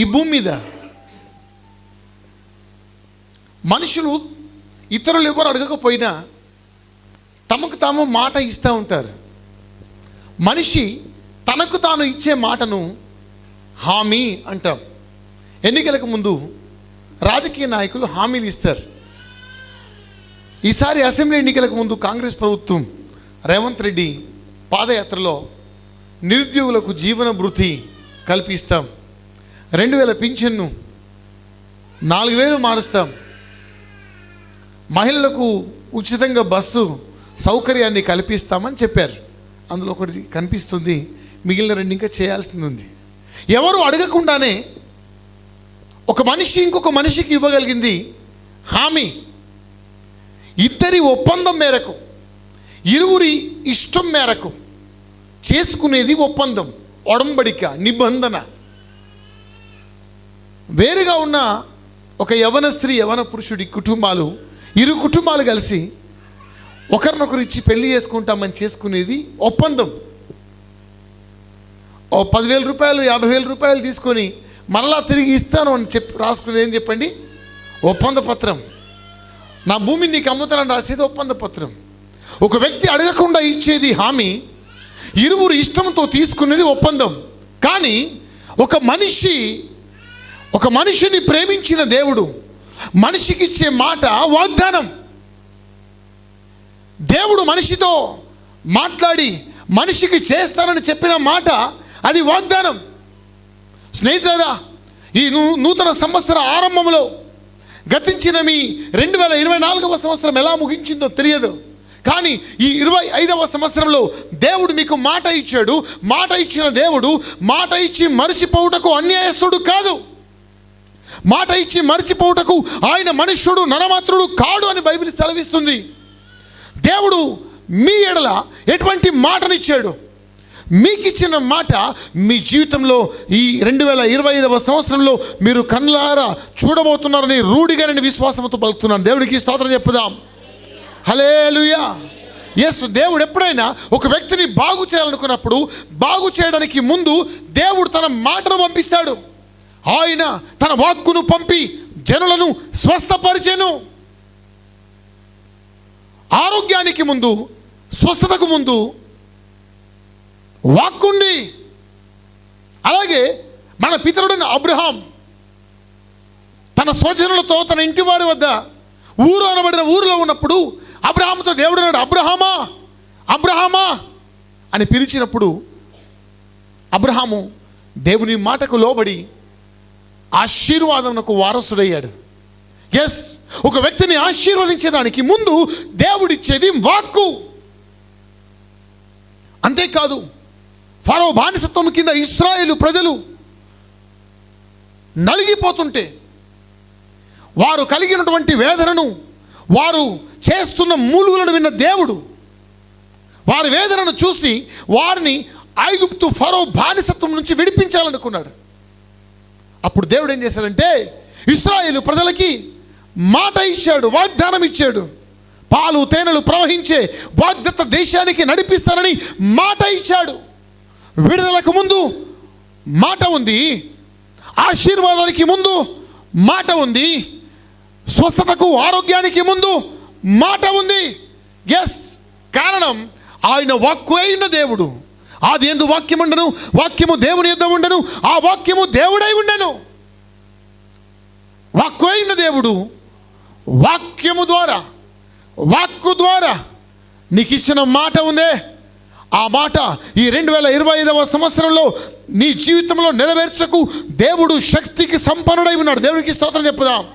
ఈ భూమి మీద. మనుషులు ఇతరులు ఎవరు అడగకపోయినా తమకు తాము మాట ఇస్తూ ఉంటారు. మనిషి తనకు తాను ఇచ్చే మాటను హామీ అంటాం. ఎన్నికలకు ముందు రాజకీయ నాయకులు హామీలు ఇస్తారు. ఈసారి అసెంబ్లీ ఎన్నికలకు ముందు కాంగ్రెస్ ప్రభుత్వం రేవంత్ రెడ్డి పాదయాత్రలో నిరుద్యోగులకు జీవన భృతి కల్పిస్తాం. రెండు వేల పింఛన్ను నాలుగు వేలు మారుస్తాం. మహిళలకు ఉచితంగా బస్సు సౌకర్యాన్ని కల్పిస్తామని చెప్పారు. అందులో ఒకటి కనిపిస్తుంది మిగిలిన రెండు ఇంకా చేయాల్సింది ఉంది. ఎవరు అడగకుండానే ఒక మనిషి ఇంకొక మనిషికి ఇవ్వగలిగింది హామీ. ఇద్దరి ఒప్పందం మేరకు ఇరువురి ఇష్టం మేరకు చేసుకునేది ఒప్పందం ఒడంబడిక నిబంధన. వేరుగా ఉన్న ఒక యవన స్త్రీ యవన పురుషుడి కుటుంబాలు ఇరు కుటుంబాలు కలిసి ఒకరినొకరు ఇచ్చి పెళ్ళి చేసుకుంటామని చేసుకునేది ఒప్పందం. ఓ పదివేల రూపాయలు యాభై వేల రూపాయలు తీసుకొని మరలా తిరిగి ఇస్తాను అని చెప్పి రాసుకునేది ఏం చెప్పండి? ఒప్పంద పత్రం. నా భూమిని నీకు అమ్ముతానని రాసేది ఒప్పంద పత్రం. ఒక వ్యక్తి అడగకుండా ఇచ్చేది హామీ ఇరువురు ఇష్టంతో తీసుకునేది ఒప్పందం. కానీ ఒక మనిషి ఒక మనిషిని ప్రేమించిన దేవుడు మనిషికి ఇచ్చే మాట వాగ్దానం. దేవుడు మనిషితో మాట్లాడి మనిషికి చేస్తానని చెప్పిన మాట అది వాగ్దానం. స్నేహితులరా ఈ నూతన సంవత్సర ఆరంభంలో గతించిన మీ రెండు వేల ఇరవై నాలుగవ సంవత్సరం ఎలా ముగించిందో తెలియదు. కానీ ఈ ఇరవై ఐదవ సంవత్సరంలో దేవుడు మీకు మాట ఇచ్చాడు. మాట ఇచ్చిన దేవుడు మాట ఇచ్చి మరిచిపోవుటకు అన్యాయస్తుడు కాదు. మాట ఇచ్చి మరిచిపోవుటకు ఆయన మనుష్యుడు నరమాత్రుడు కాడు అని బైబిల్ సెలవిస్తుంది. దేవుడు మీ ఎడల ఎటువంటి మాటనిచ్చాడు? మీకు ఇచ్చిన మాట మీ జీవితంలో ఈ రెండు వేల ఇరవై ఐదవ సంవత్సరంలో మీరు కళ్ళారా చూడబోతున్నారని రూఢిగా నేను విశ్వాసంతో పలుకుతున్నాను. దేవుడికి స్తోత్రం చెప్పుదాం. హలే లుయా ఎస్ దేవుడు ఎప్పుడైనా ఒక వ్యక్తిని బాగు చేయాలనుకున్నప్పుడు బాగు చేయడానికి ముందు దేవుడు తన మాటను పంపిస్తాడు. ఆయన తన వాక్కును పంపి జనులను స్వస్థపరిచెను. ఆరోగ్యానికి ముందు స్వస్థతకు ముందు వాక్కుండి అలాగే మన పితరుడైన అబ్రహాం తన స్వజనులతో తన ఇంటి వారి వద్ద ఊరు అనబడిన ఊరిలో ఉన్నప్పుడు అబ్రహాముతో దేవుడు అన్నాడు అబ్రహామా అబ్రహామా అని పిలిచినప్పుడు అబ్రహాము దేవుని మాటకు లోబడి ఆశీర్వాదమునకు వారసుడయ్యాడు. ఎస్ ఒక వ్యక్తిని ఆశీర్వదించడానికి ముందు దేవుడిచ్చేది వాక్కు. అంతేకాదు ఫరో బానిసత్వం కింద ఇస్రాయేలు ప్రజలు నలిగిపోతుంటే వారు కలిగినటువంటి వేదనను వారు చేస్తున్న మూలుగులను విన్న దేవుడు వారి వేదనను చూసి వారిని ఐగుప్తు ఫరో బానిసత్వం నుంచి విడిపించాలనుకున్నాడు. అప్పుడు దేవుడు ఏం చేశాడంటే ఇస్రాయేలు ప్రజలకి మాట ఇచ్చాడు వాగ్దానం ఇచ్చాడు. పాలు తేనెలు ప్రవహించే బాధ్యత దేశానికి నడిపిస్తానని మాట ఇచ్చాడు. విడుదలకు ముందు మాట ఉంది ఆశీర్వాదానికి ముందు మాట ఉంది స్వస్థతకు ఆరోగ్యానికి ముందు మాట ఉంది. ఎస్ కారణం ఆయన వాక్కు అయిన దేవుడు. ఆది ఎందు వాక్యం ఉండను వాక్యము దేవుని యొద్ద ఉండను ఆ వాక్యము దేవుడై ఉండను. వాక్కు అయిన దేవుడు వాక్యము ద్వారా వాక్కు ద్వారా నీకు ఇచ్చిన మాట ఉందే. ఆ మాట ఈ రెండు వేల ఇరవై ఐదవ సంవత్సరంలో నీ జీవితంలో నెరవేర్చకు దేవుడు శక్తికి సంపన్నుడై ఉన్నాడు. దేవుడికి స్తోత్రం చెప్పుదాం.